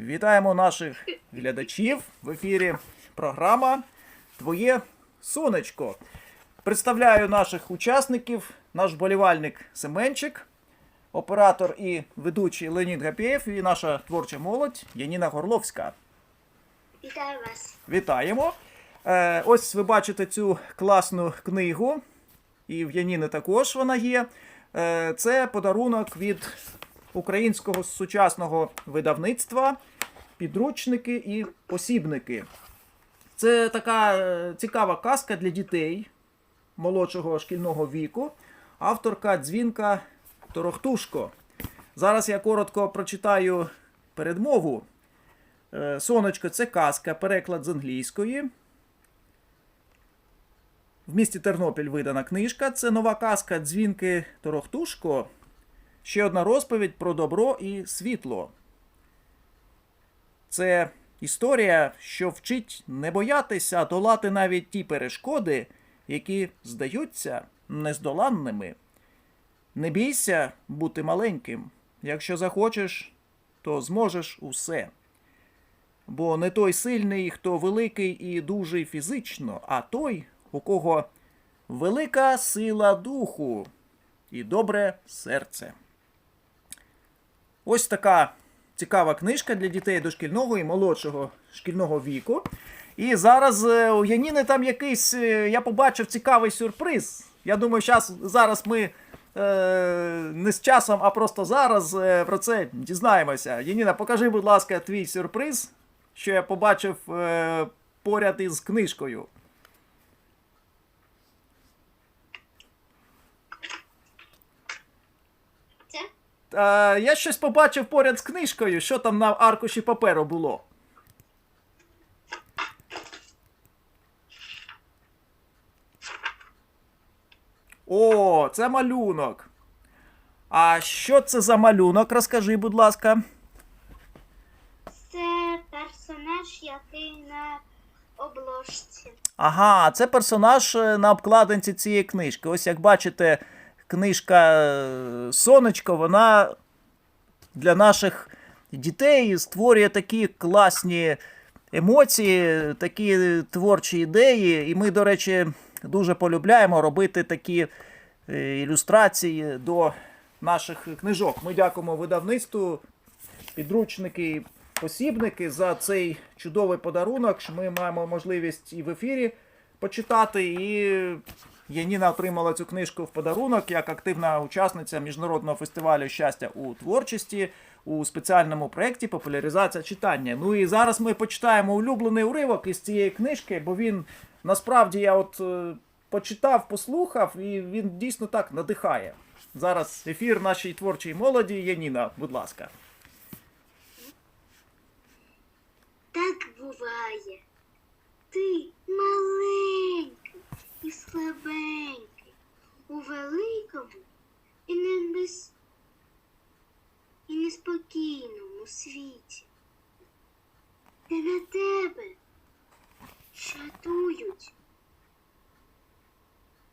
Вітаємо наших глядачів в ефірі. Програма Твоє сонечко. Представляю наших учасників, наш болівальник Семенчик, оператор і ведучий Леонід Гапєєв і наша творча молодь Яніна Горловська. Вітаю вас. Вітаємо! Е, ось ви бачите цю класну книгу, і в Яніни також вона є. Е, це подарунок від українського сучасного видавництва, підручники і посібники. Це така е, цікава казка для дітей молодшого шкільного віку. Авторка дзвінка Торохтушко. Зараз я коротко прочитаю передмову. Е, Сонечко це казка, переклад з англійської. В місті Тернопіль видана книжка. Це нова казка Дзвінки Торохтушко. Ще одна розповідь про добро і світло. Це історія, що вчить не боятися долати навіть ті перешкоди, які здаються нездоланними. Не бійся бути маленьким. Якщо захочеш, то зможеш усе. Бо не той сильний, хто великий і дужий фізично, а той, у кого велика сила духу і добре серце. Ось така цікава книжка для дітей дошкільного і молодшого шкільного віку. І зараз е, у Яніни там якийсь, е, я побачив цікавий сюрприз. Я думаю, щас, зараз ми е, не з часом, а просто зараз е, про це дізнаємося. Яніна, покажи, будь ласка, твій сюрприз, що я побачив е, поряд із книжкою. Це Е, я щось побачив поряд з книжкою, що там на аркуші паперу було. О, це малюнок. А що це за малюнок? Розкажи, будь ласка. це персонаж, який на обложці. Ага, це персонаж е, на обкладинці цієї книжки. Ось як бачите, книжка е, Сонечко, вона для наших дітей створює такі класні емоції, такі творчі ідеї. І ми, до речі, дуже полюбляємо робити такі е, ілюстрації до наших книжок. Ми дякуємо видавництву підручники, посібники за цей чудовий подарунок, ми маємо можливість і в ефірі почитати. І Яніна отримала цю книжку в подарунок як активна учасниця міжнародного фестивалю щастя у творчості у спеціальному проєкті Популяризація читання. Ну і зараз ми почитаємо улюблений уривок із цієї книжки, бо він насправді я от е, почитав, послухав, і він дійсно так надихає. Зараз ефір нашій творчій молоді. Яніна, будь ласка. Так буває. Ти маленький слабенький у великому і небез... і неспокійному світі. Де на тебе чатують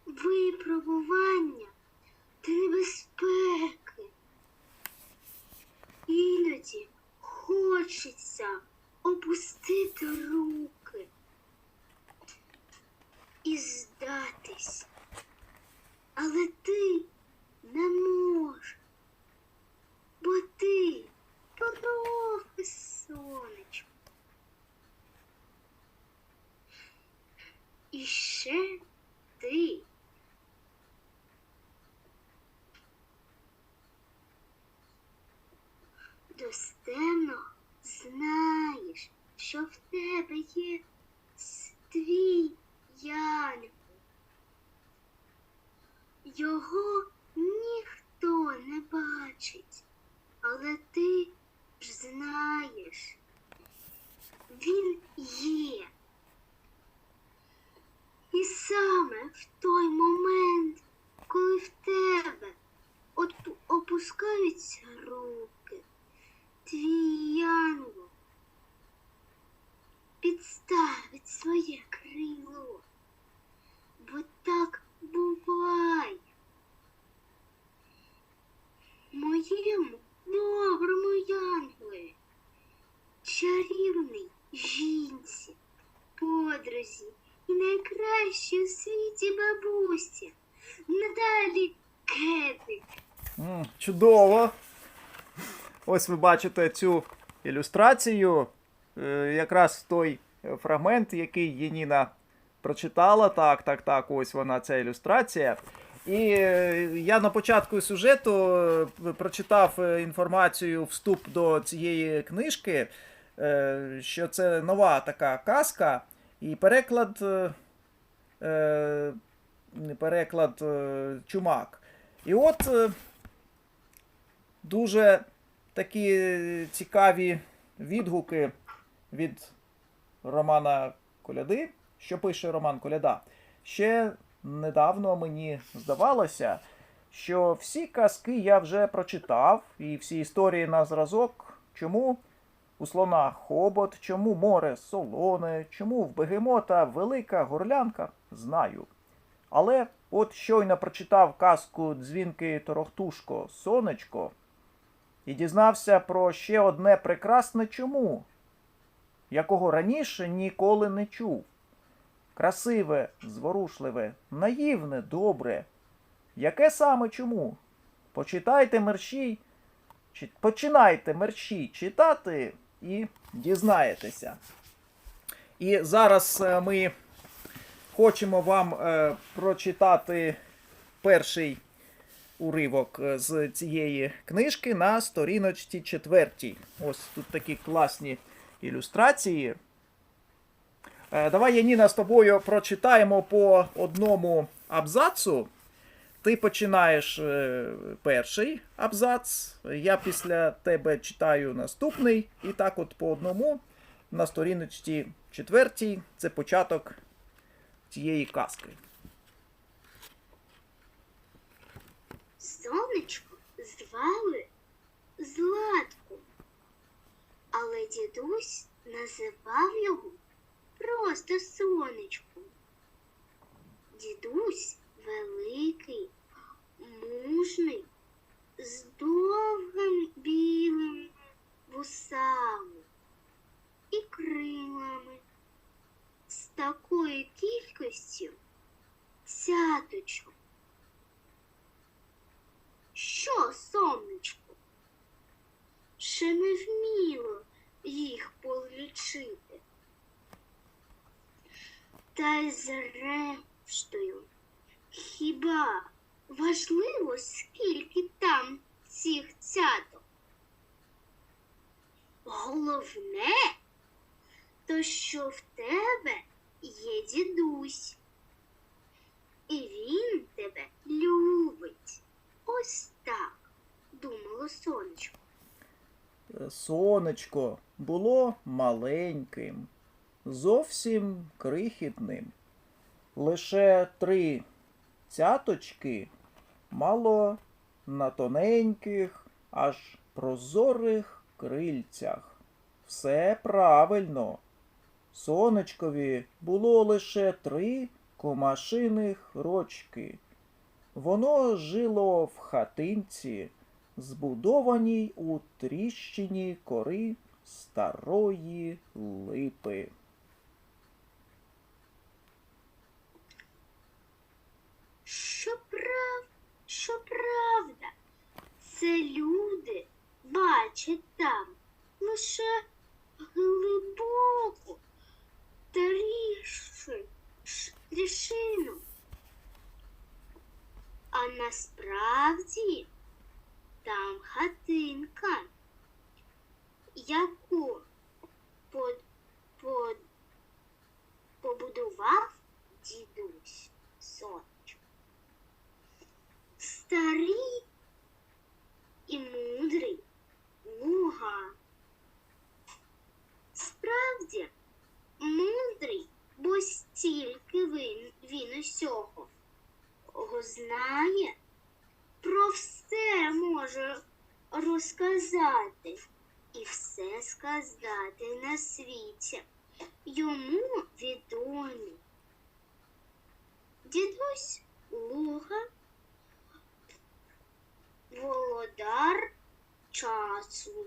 випробування та небезпеки. Іноді хочеться опустити руки і здатись. Але ти не можеш, бо ти трохи сонечко. І ще ти. руки, твій янгол підставить своє крило, бо так буває. Моєму доброму янголі, чарівний жінці, подрузі і найкращій у світі бабусі. Надалі кетик. Чудово! Ось ви бачите цю ілюстрацію. Е, Якраз той фрагмент, який Єніна прочитала. Так, так, так, ось вона, ця ілюстрація. І е, я на початку сюжету е, прочитав інформацію, вступ до цієї книжки, що це нова така казка, і переклад. переклад чумак. І от дуже такі цікаві відгуки від Романа Коляди. Що пише Роман Коляда? Ще недавно мені здавалося, що всі казки я вже прочитав, і всі історії на зразок. Чому у слона хобот, чому море солоне, чому в бегемота велика горлянка, знаю. Але от щойно прочитав казку дзвінки Торохтушко Сонечко і дізнався про ще одне прекрасне чому, якого раніше ніколи не чув. Красиве, зворушливе, наївне, добре. Яке саме чому? Почитайте мерщій, чи, починайте мерщій читати і дізнаєтеся. І зараз е, ми хочемо вам е, прочитати перший уривок е, з цієї книжки на сторіночці четвертій. Ось тут такі класні ілюстрації. Е, давай, Яніна, з тобою прочитаємо по одному абзацу. Ти починаєш е, перший абзац, я після тебе читаю наступний, і так от по одному на сторіночці четвертій це початок цієї казки. Сонечко звали Златку, але дідусь називав його просто сонечком. Дідусь великий, мужний, з довгим білим вусами і крилами, з такою кількістю цяточок. Що, сонечко? Ще не вміло їх полічити. Та й зрештою, хіба важливо, скільки там цих цяток? Головне, то що в тебе є дідусь, і він тебе любить. Ось так, думало сонечко. Сонечко було маленьким, зовсім крихітним. Лише три цяточки мало на тоненьких, аж прозорих крильцях. Все правильно. Сонечкові було лише три комашиних рочки. Воно жило в хатинці, збудованій у тріщині кори старої липи. Що прав, що правда, це люди бачать там лише глибоку тріщи- ш- А насправді там хатинка, яку под, под, побудував дідусь сонечко. Старий і мудрий луга. Справді, мудрий, бо стільки він, він усього Го знає, про все може розказати і все сказати на світі. Йому відомі. Дідусь Луга, володар часу.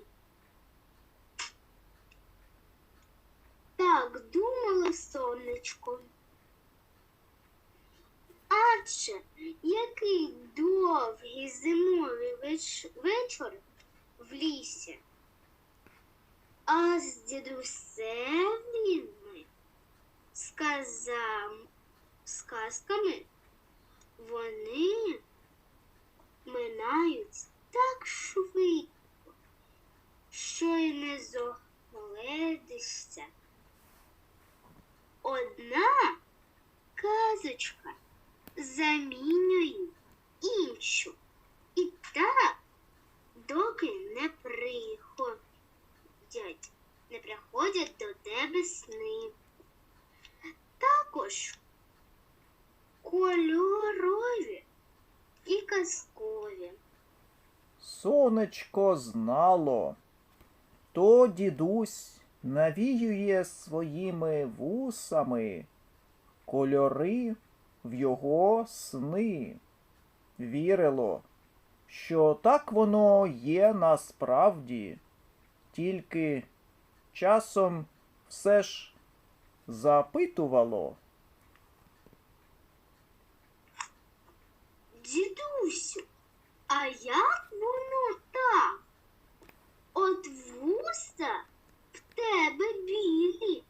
Так думало сонечко. Отже, який довгий зимовий веч- вечір в лісі. А з дідусевими сказам, сказками вони минають так швидко, що й не зогледишся. Одна казочка замінює іншу. І так, доки не приходять, не приходять до тебе сни. Також кольорові і казкові. Сонечко знало, то дідусь навіює своїми вусами кольори в його сни. Вірило, що так воно є насправді, тільки часом все ж запитувало. Дідусю, а як воно так? От вуса в тебе білі,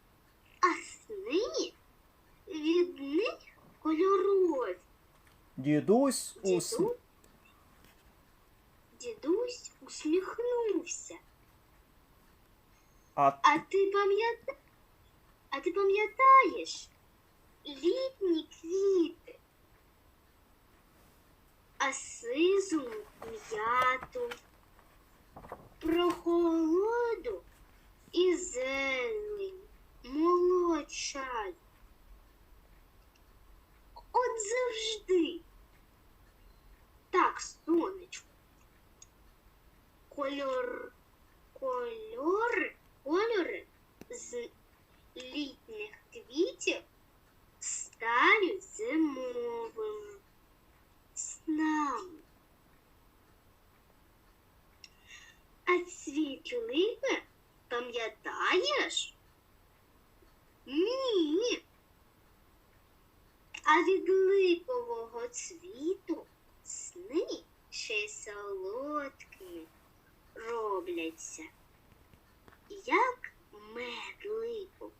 а сни від них кольорові. Дідусь. Дідусь усміхнувся. А А ти пам'ята... А ти пам'ятаєш літні квіти, а сизу м'яту, прохолоду і зелень, молочай. От завжди. Так, сонечко. Кольор, кольори, кольори з літніх квітів стають зимовими снами. А цвіт липи, пам'ятаєш? Ні. А від липового цвіту сни ще й солодкими робляться, як мед липовий.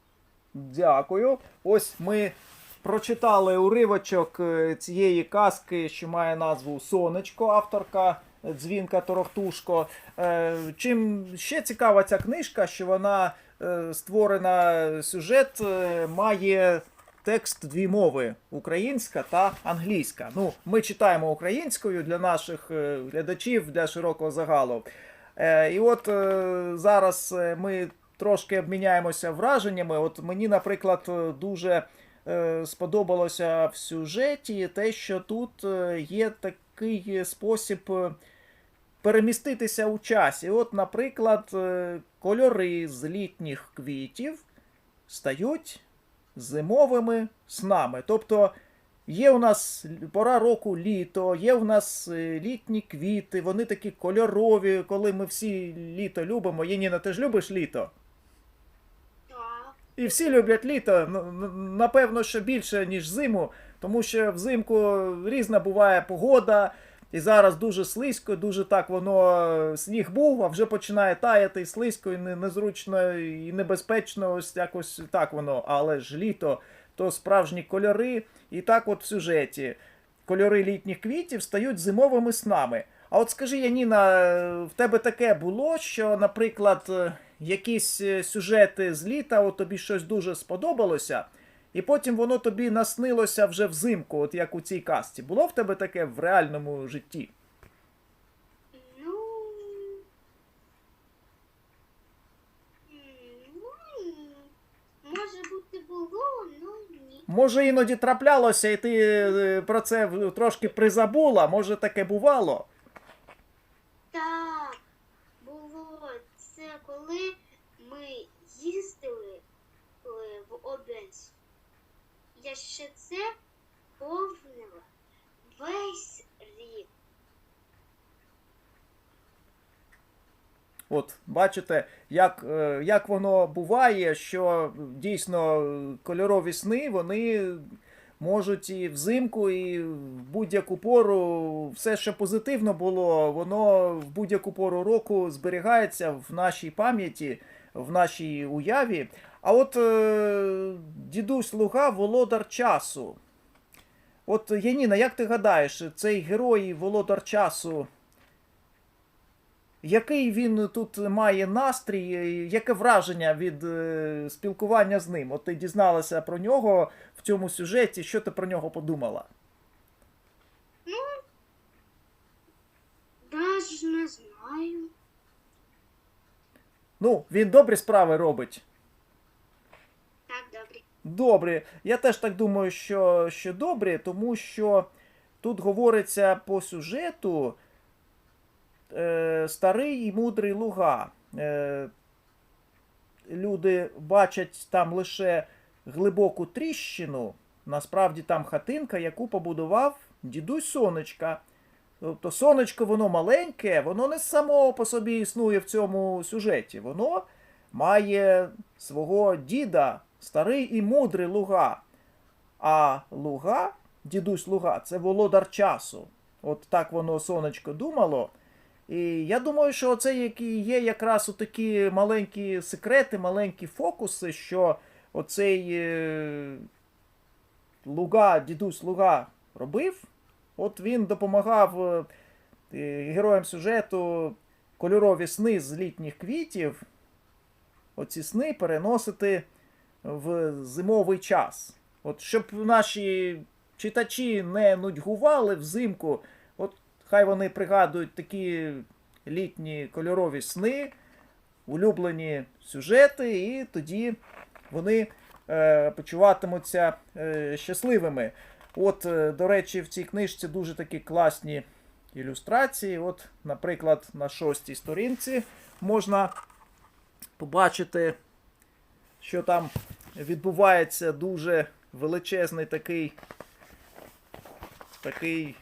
Дякую. Ось ми прочитали уривочок е, цієї казки, що має назву Сонечко, авторка Дзвінка Торохтушко. Е, Чим ще цікава ця книжка, що вона е, створена сюжет, має текст дві мови українська та англійська. Ну, ми читаємо українською для наших глядачів, для широкого загалу. І от зараз ми трошки обміняємося враженнями. От мені, наприклад, е, дуже е, сподобалося в сюжеті те, що тут е, є такий спосіб переміститися у часі. От, наприклад, кольори з літніх квітів стають зимовими снами. Тобто Є у нас пора року літо, є у нас літні квіти, вони такі кольорові, коли ми всі літо любимо. Єніна, ти ж любиш літо? І всі люблять літо, напевно, що більше, ніж зиму, тому що взимку різна буває погода, і зараз дуже слизько, дуже так воно сніг був, а вже починає таяти слизько, і незручно, і небезпечно, ось якось так воно. Але ж літо то справжні кольори, і так от в сюжеті. Кольори літніх квітів стають зимовими снами. А от скажи, Яніна, в тебе таке було, що, наприклад, якісь е, сюжети з літа, от тобі щось дуже сподобалося, і потім воно тобі наснилося вже взимку, от як у цій казці. Було в тебе таке в реальному житті? Ну. Ну, може ну. Може, іноді траплялося, і ти е, про це трошки призабула, може таке бувало? Так, коли ми їздили е, в Одесу. Я ще це повнила весь рік. От, бачите, як, е, як воно буває, що дійсно кольорові сни вони можуть і взимку, і в будь-яку пору все, що позитивно було, воно в будь-яку пору року зберігається в нашій пам'яті, в нашій уяві. А от е, дідусь Луга володар часу. От Яніна, як ти гадаєш, цей герой володар часу, який він тут має настрій, яке враження від е, спілкування з ним? От ти дізналася про нього в цьому сюжеті, що ти про нього подумала? Даже не знаю. Ну, він добрі справи робить. Так, добре. Добре, я теж так думаю, що, що добре, тому що тут говориться по сюжету старий і мудрий луга. Е, люди бачать там лише глибоку тріщину, насправді там хатинка, яку побудував дідусь сонечка. Тобто сонечко воно маленьке, воно не само по собі існує в цьому сюжеті. Воно має свого діда, старий і мудрий луга. А луга, дідусь луга, це володар часу. От так воно сонечко думало. І я думаю, що це які є якраз такі маленькі секрети, маленькі фокуси, що оцей е, луга, дідусь луга робив. От він допомагав е, е, героям сюжету кольорові сни з літніх квітів. Оці сни переносити в зимовий час. От щоб наші читачі не нудьгували взимку, хай вони пригадують такі літні кольорові сни, улюблені сюжети, і тоді вони е, почуватимуться е, щасливими. От, е, до речі, в цій книжці дуже такі класні ілюстрації. От, наприклад, на шостій сторінці можна побачити, що там відбувається дуже величезний такий, такий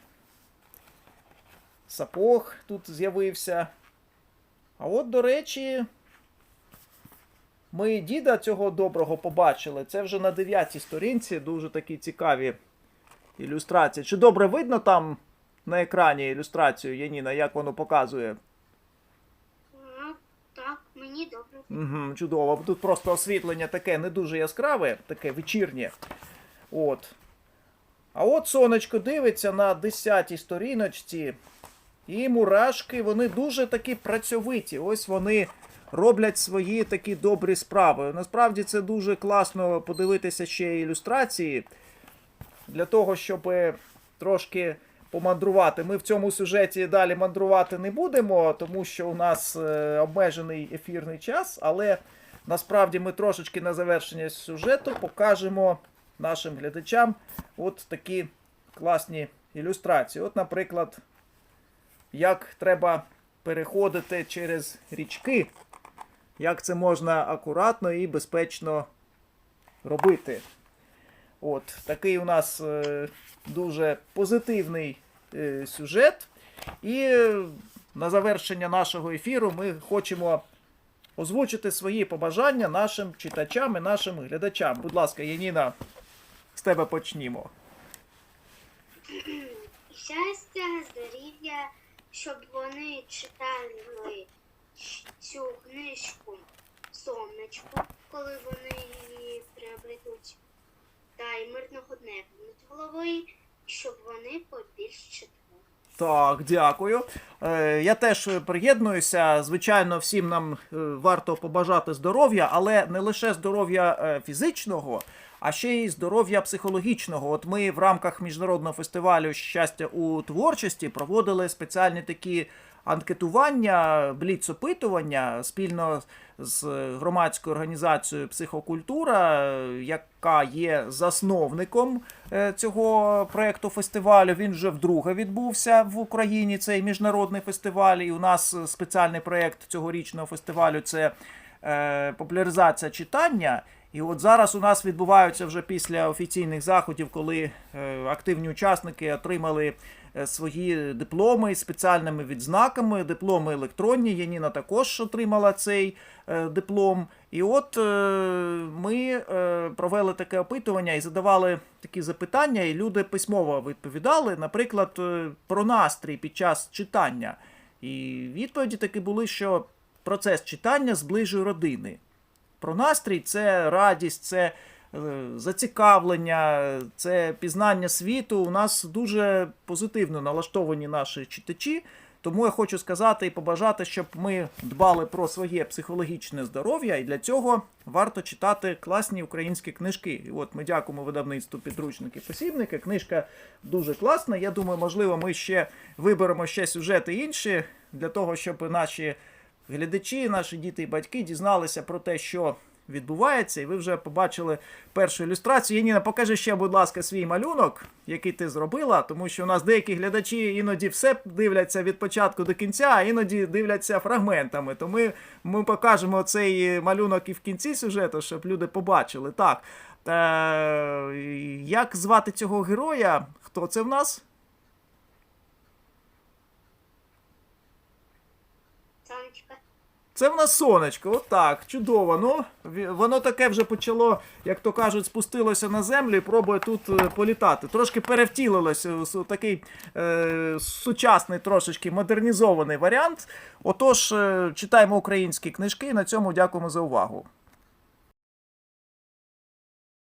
сапог тут з'явився. А от, до речі, ми діда цього доброго побачили. Це вже на дев'ятій сторінці, дуже такі цікаві ілюстрації. Чи добре видно там на екрані ілюстрацію Яніна, як воно показує? Так, мені добре. Угу, чудово. Тут просто освітлення таке не дуже яскраве, таке вечірнє. От. А от сонечко дивиться на 10-й сторіночці. І мурашки, вони дуже такі працьовиті. Ось вони роблять свої такі добрі справи. Насправді це дуже класно подивитися ще ілюстрації. Для того, щоб трошки помандрувати. Ми в цьому сюжеті далі мандрувати не будемо, тому що у нас е, обмежений ефірний час, але насправді ми трошечки на завершення сюжету покажемо нашим глядачам от такі класні ілюстрації. От, наприклад, як треба переходити через річки, як це можна акуратно і безпечно робити. От, такий у нас е, дуже позитивний е, сюжет. І е, на завершення нашого ефіру ми хочемо озвучити свої побажання нашим читачам і нашим глядачам. Будь ласка, Яніна, з тебе почнімо. Щастя, здоров'я, щоб вони читали цю книжку сонечко, коли вони її приобретуть, та й мирного дня головою, щоб вони побільш читали. Так, дякую. Е, я теж приєднуюся. Звичайно, всім нам е, варто побажати здоров'я, але не лише здоров'я е, фізичного, а ще й здоров'я психологічного. От ми в рамках міжнародного фестивалю щастя у творчості проводили спеціальні такі анкетування, бліц-опитування спільно з громадською організацією Психокультура, яка є засновником е, цього проекту фестивалю. Він вже вдруге відбувся в Україні. Цей міжнародний фестиваль. І у нас спеціальний проект цьогорічного фестивалю це е, популяризація читання. І от зараз у нас відбуваються вже після офіційних заходів, коли е, активні учасники отримали е, свої дипломи з спеціальними відзнаками, дипломи електронні. Яніна також отримала цей е, диплом. І от ми провели таке опитування і задавали такі запитання, і люди письмово відповідали, наприклад, про настрій під час читання. І відповіді такі були, що процес читання зближує родини. Про настрій це радість, це е, зацікавлення, це пізнання світу. У нас дуже позитивно налаштовані наші читачі. Тому я хочу сказати і побажати, щоб ми дбали про своє психологічне здоров'я, і для цього варто читати класні українські книжки. І от ми дякуємо видавництву підручники посібники. Книжка дуже класна. Я думаю, можливо, ми ще виберемо ще сюжети інші для того, щоб наші глядачі, наші діти і батьки дізналися про те, що відбувається, і ви вже побачили першу ілюстрацію. Яніна, покажи ще, будь ласка, свій малюнок, який ти зробила, тому що у нас деякі глядачі іноді все дивляться від початку до кінця, а іноді дивляться фрагментами. То ми, ми покажемо цей малюнок і в кінці сюжету, щоб люди побачили. Так. Е, як звати цього героя? Хто це в нас? Це в нас сонечко, отак, чудово. Ну, воно таке вже почало, як то кажуть, спустилося на землю і пробує тут е, політати. Трошки перевтілилося такий е, сучасний, трошечки модернізований варіант. Отож, е, читаємо українські книжки. На цьому дякуємо за увагу.